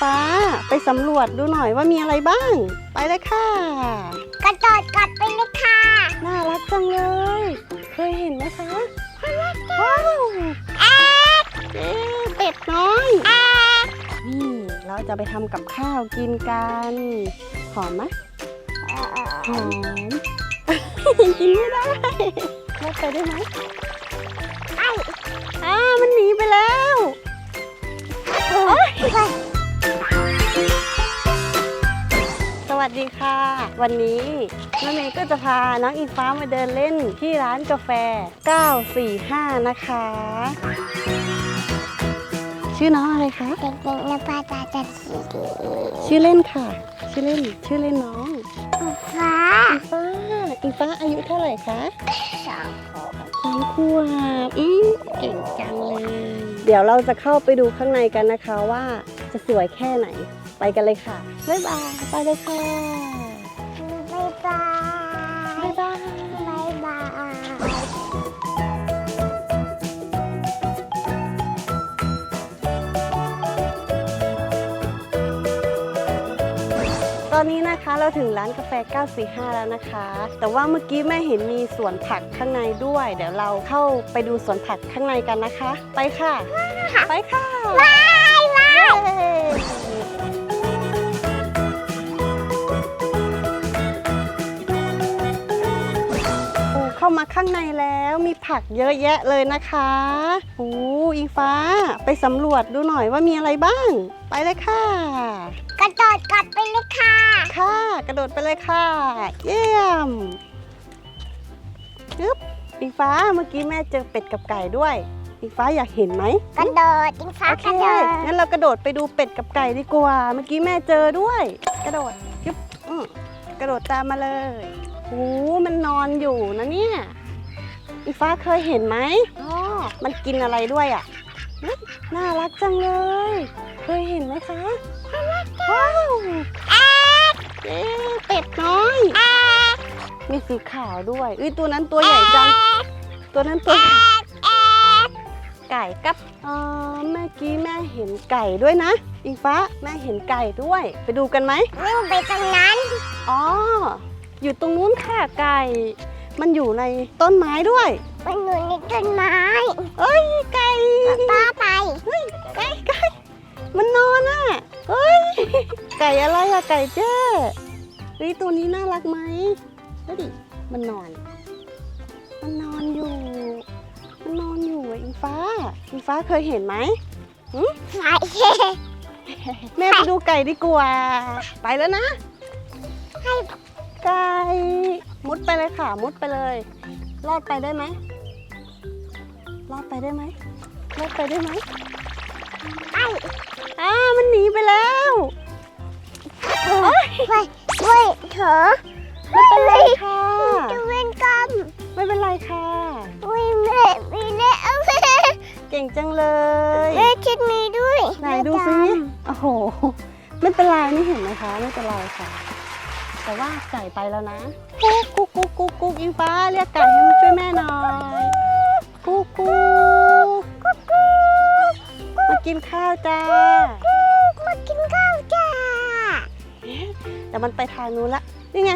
ฟ้าไปสำรวจดูหน่อยว่ามีอะไรบ้าง ไปเลยค่ะ กระโดดกัดไปเลยค่ะ น่ารักจังเลย เคยเห็นไหมคะว้าวเอ๊ะเป็ดน้อยนี่เราจะไปทำกับข้าวกินกัน หอมไหมหอมกินไม่ได้แม่ไปได้ไหมไอ้อ้ามันหนีไปแล้วโวัสดีค่ะ วันนี้แม่เมย์ก็จะพาน้องอิงฟ้ามาเดินเล่นที่ร้านกาแฟ 945 นะคะ ชื่อน้องอะไรคะ เด็กๆนภาตาจันทร์สีดีชื่อเล่นค่ะ ชื่อเล่น ชื่อเล่นน้องฟ้าอิงฟ้าอิงฟ้าอายุเท่าไหร่คะสองขวบสองขวบอืมเก่งจังเลย เดี๋ยวเราจะเข้าไปดูข้างในกันนะคะว่าจะสวยแค่ไหน ไปกันเลยค่ะ บ๊ายบาย ไปเลยค่ะ บ๊ายบาย บ๊ายบาย บ๊ายบายตอนนี้นะคะเราถึงร้านกาแฟ 945 แล้วนะคะ แต่ว่าเมื่อกี้แม่เห็นมีสวนผักข้างในด้วย เดี๋ยวเราเข้าไปดูสวนผักข้างในกันนะคะ ไปค่ะ ไปค่ะว้ายว้าย มาข้างในแล้วมีผักเยอะแยะเลยนะคะโอ้อิงฟ้าไปสำรวจดูหน่อยว่ามีอะไรบ้าง ไปเลยค่ะ กระโดดกัดไปเลยค่ะ ค่ะ กระโดดไปเลยค่ะ เยี่ยมปึ๊บอิงฟ้าเมื่อกี้แม่เจอเป็ดกับไก่ด้วยอิงฟ้าอยากเห็นไหมกระโดดจิงฟ้าโอเคกระโดดงั้นเรากระโดดไปดูเป็ดกับไก่ดีกว่า เมื่อกี้แม่เจอด้วย กระโดดยึบอืมกระโดดตามมาเลย โอ้มันนอนอยู่นะเนี่ยอิงฟ้าเคยเห็นไหมอ๋อมันกินอะไรด้วยอะเฮ้ยน่ารักจังเลย เคยเห็นไหมคะว้าวเอ๊ะเป็ดน้อย มีสีขาวด้วยอุ้ยตัวนั้นตัวใหญ่จัง ตัวนั้นตัวใหญ่ไก่กับเอ่อเมื่อกี้แม่เห็นไก่ด้วยนะ อิงฟ้าแม่เห็นไก่ด้วย ไปดูกันไหมวิ่งไปตรงนั้น อ๋อ อยู่ตรงนู้นค่ะไก่ มันอยู่ในต้นไม้ด้วย มันอยู่ในต้นไม้เอ้ยไก่ป้าไปเฮ้ยไก่ไก่มันนอนอะเฮ้ยไก่อะไรอะไก่เจ้เฮ้ยตัวนี้น่ารักไหมดูดิมันนอน มันนอนอยู่ มันนอนอยู่อะอิงฟ้าอิงฟ้าเคยเห็นไหมไปแม่ไปดูไก่ดีกว่า ไปแล้วนะให้ ไก่ มุดไปเลยค่ะ มุดไปเลย รอดไปได้ไหม รอดไปได้ไหมรอดไปได้ไหมไปอ้ามันหนีไปแล้วไปเว้ยเถอะไม่เป็นไรค่ะ จะเว้นกรรมไม่เป็นไรค่ะวิแม่มีแม่เอาแม่เก่งจังเลยแม่ชิดมีด้วย ไหนดูซิ โอ้โห ไม่เป็นไรนี่เห็นไหมคะ ไม่เป็นไรค่ะ แต่ว่าไก่ไปแล้วนะ กุ๊กกุ๊กกุ๊กกุ๊กกุ๊กอิงฟ้าเรียกไก่ให้มาช่วยแม่หน่อยกุ๊กกุ๊กกุ๊กกุ๊กมากินข้าวจ้ามากินข้าวจ้าแต่มันไปทางนู้นละนี่ไง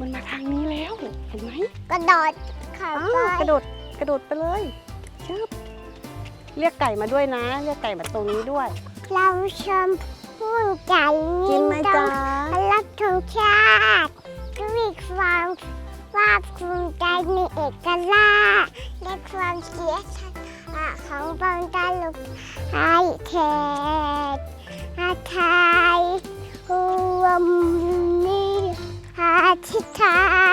มันมาทางนี้แล้วเห็นไหมกระโดดขาอ้าไปกระโดดกระโดดไปเลยชึบเรียกไก่มาด้วยนะ เรียกไก่มาตรงนี้ด้วย เราชม พู่ใจกินไหมจ๊ะมารับธงชาติด้วยความภาคภูมิใจในเอกลักษณ์และความเสียสละของบางตาลุกไทยแทนอาไทยรวมนี้อาทิตย์ไท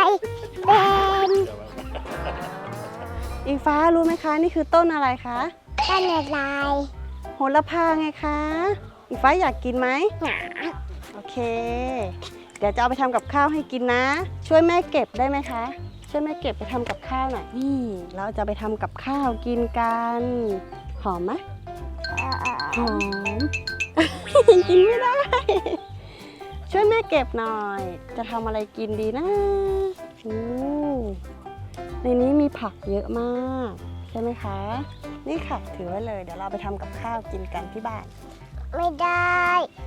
ยเป็นอิงฟ้ารู้ไหมคะ นี่คือต้นอะไรคะ ต้นอะไร โหระพาไงคะ อิงฟ้าอยากกินไหมหนาโอเค เดี๋ยวจะเอาไปทำกับข้าวให้กินนะ ช่วยแม่เก็บได้ไหมคะ ช่วยแม่เก็บไปทำกับข้าวหน่อย นี่ เราจะไปทำกับข้าวกินกัน หอมไหมหอม กินไม่ได้ ช่วยแม่เก็บหน่อย จะทำอะไรกินดีนะอู้ในนี้มีผักเยอะมาก ใช่ไหมคะ นี่ค่ะถือไว้เลย เดี๋ยวเราไปทำกับข้าวกินกันที่บ้าน ไม่ได้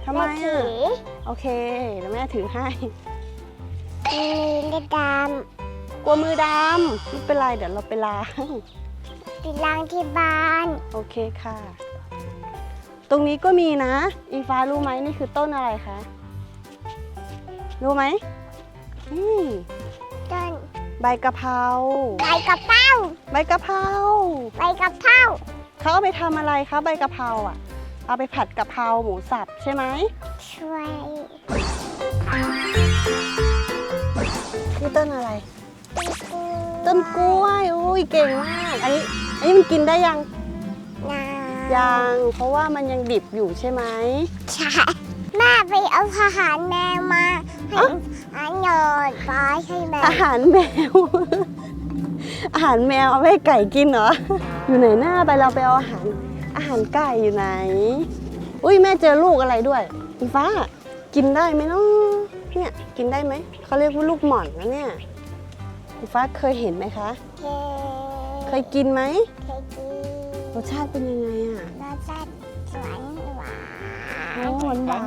ทำไมแถือะอโอเคเดี๋ยวแม่ถือให้ มีเลือดดกลัวมือดำไม่เป็นไรเดี๋ยวเราไปล้างำไปล้างที่บ้านโอเคค่ะ ตรงนี้ก็มีนะ อิงฟ้ารู้ไหมนี่คือต้นอะไรคะ รู้ไหมนี่ต้นใบกะเพราใบกระเพราใบกะเพราใบกระเพราเขาเอาไปทำอะไรคะใบกะเพราอะ เอาไปผัดกะเพราหมูสับใช่ไหมช่วยนี่ต้นอะไร ต้นกล้วยต้นกล้วยอุ้ยเก่งมาก อันนี้อันนี้มันกินได้ยังนายัง เพราะว่ามันยังดิบอยู่ใช่ไหมใช่แม่ไปเอาอาหารแมวมาให้อ๊ะอาหารหยอดปลาให้แมวอาหารแมว อาหารแมวเอาไปให้ไก่กินเหรอ อยู่ไหนหน้าไปเราไปเอาอาหาร อาหารไก่อยู่ไหน อุ้ยแม่เจอลูกอะไรด้วยอีฟ้า กินได้ไหมเนาะเนี่ยกินได้ไหม เขาเรียกว่าลูกหม่อนนะเนี่ยอีฟ้าเคยเห็นไหมคะ เคเคยกินไหมเคยกินรสชาติเป็นยังไงอะรสชาติหวานหวาอ๋อนหวานหวาน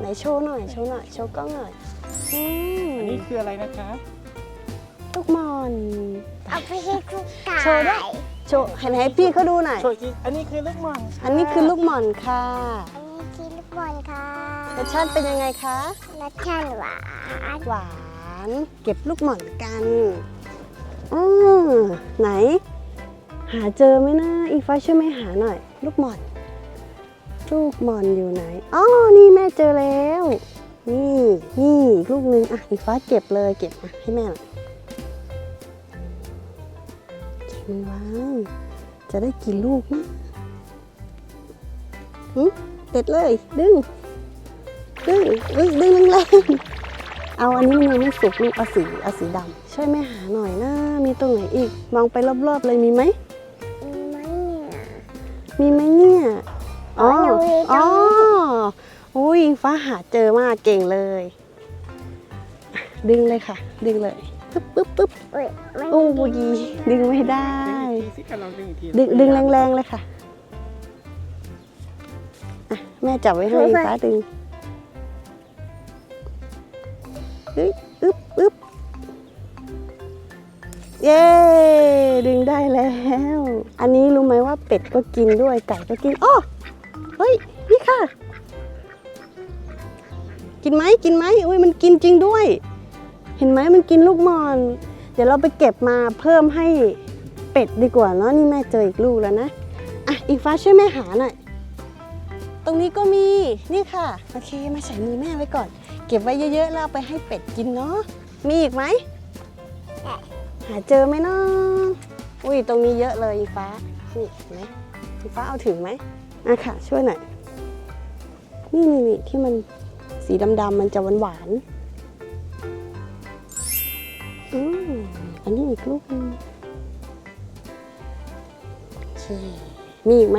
ไหนโชว์หน่อยโชว์หน่อยโชว์กล้องหน่อยอืมอันนี้คืออะไรนะคะลูกหม่อนเอาไปให้คุกไก่โชว์ด้วย โชว์ให้ให้พี่เขาดูหน่อย โชว์อีกอันนี้คือลูกหม่อนค่ะอันนี้คือลูกหม่อนค่ะอันนี้คือลูกบอลค่ะรสชาติเป็นยังไงคะรสชาติหวานหวานเก็บลูกหม่อนกันอือไหน หาเจอไหมนะอีฟ้าช่วยแม่หาหน่อย ลูกหม่อน ลูกหม่อนอยู่ไหนอ๋อนี่แม่เจอแล้ว นี่นี่อีกลูกหนึงอะอีฟ้าเก็บเลยเก็บมาให้แม่หน่อย มันไว้จะได้กินลูกนะหึเด็ดเลย ดึง ดึงอุ้ยดึงแรงๆเอาอันนี้มันยังไม่สุกลูกเอาสีเอาสีดำช่วยแม่หาหน่อยนะ มีตรงไหนอีก มองไปรอบๆเลยมีไหมมีไหมเนี่ยมีไหมเนี่ยอ๋ออ๋อมีตรงนี้อ๋ออุ้ยฟ้าหาเจอมากเก่งเลย ดึงเลยค่ะ ดึงเลย ปึ๊บปึ๊บปึ๊บอุ้ยมันโอ้ยดึงไม่ได้ ดึงอีกทีสิกันลองดึงอีกทีดึงดึงแรงๆเลยค่ะอะ แม่จับไว้ให้ฟ้าดึงเฮ้ยอึ๊บอึ๊บเย้ ดึงได้แล้ว อันนี้รู้ไหมว่าเป็ดก็กินด้วยไก่ก็กินอ้อเฮ้ย นี่ค่ะ กินไหมกินไหมอุ้ยมันกินจริงด้วย เห็นไหมมันกินลูกมอน เดี๋ยวเราไปเก็บมาเพิ่มให้เป็ดดีกว่าเนาะนี่แม่เจออีกลูกแล้วนะอะอีฟ้าช่วยแม่หาหน่อยตรงนี้ก็มีนี่ค่ะโอเคมาใส่มือแม่ไว้ก่อน เก็บไว้เยอะๆแล้วไปให้เป็ดกินเนาะมีอีกไหมหาเจอไหมเนาะอุ้ยตรงนี้เยอะเลยอีฟ้านี่เห็นไหมอีฟ้าเอาถึงไหมอะค่ะช่วยหน่อยนี่นี่นี่ที่มันสีดำๆมันจะหวานๆ อันนี้อีกลูกหนึงโอเคมีอีกไหม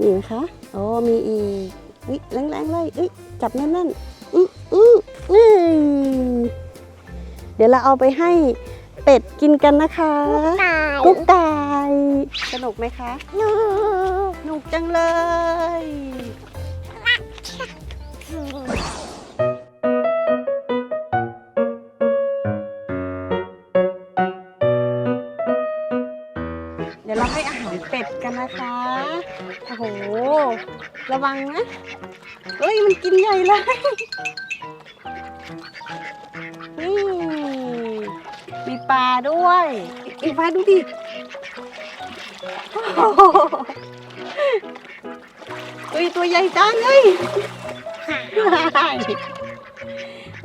มีไหมคะโอ้มีอีกอุ้ยแรงๆเลยอุ้ยจับแน่นๆอื้ออื้ออื้อเดี๋ยวเราเอาไปให้เป็ดกินกันนะคะตายกุ๊กไก่สนุกไหมคะหนูสนุกจังเลย ระวังนะ เอ้ย มันกินใหญ่เลยนี่มีปลาด้วยอีฟ้าดูดิโอ้โหเฮ้ยตัวใหญ่จังเลยว้าย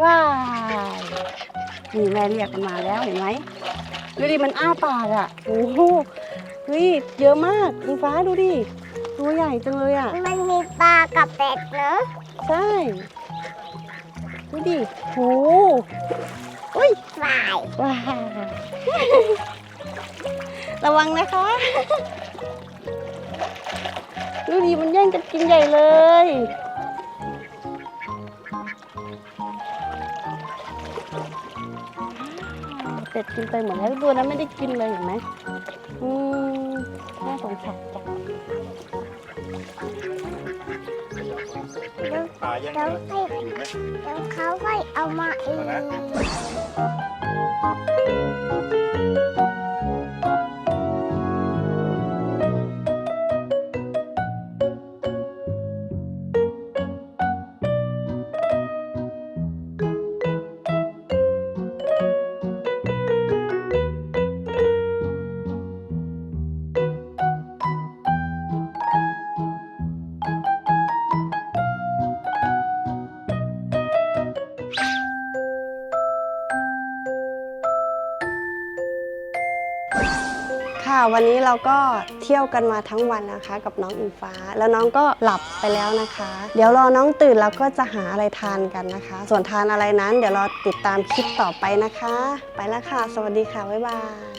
ว้ายนี่แม่เรียกมันมาแล้วเห็นไหมดูดิมันอ้าปากอะ โอ้โหเฮ้ยเยอะมากอิงฟ้าดูดิ ตัวใหญ่จังเลยอะ มันมีปลากับเป็ดเนอะใช่ ดูดิโหอุ้ยฝ่ายว้าวระวังนะคะดูดิมันแย่งกันกินใหญ่เลย เป็ดกินไปหมดแล้วตัวนั้นไม่ได้กินเลยเห็นไหมอืมน่าสงสารจัง ยังเดี๋ยวเนอะให้ดีไหมเดี๋ยวเขาก็เอามาเอง วันนี้เราก็เที่ยวกันมาทั้งวันนะคะ กับน้องอิงฟ้า แล้วน้องก็หลับไปแล้วนะคะ เดี๋ยวรอน้องตื่นเราก็จะหาอะไรทานกันนะคะ ส่วนทานอะไรนั้น เดี๋ยวเราติดตามคลิปต่อไปนะคะ ไปแล้วค่ะ สวัสดีค่ะบ๊ายบาย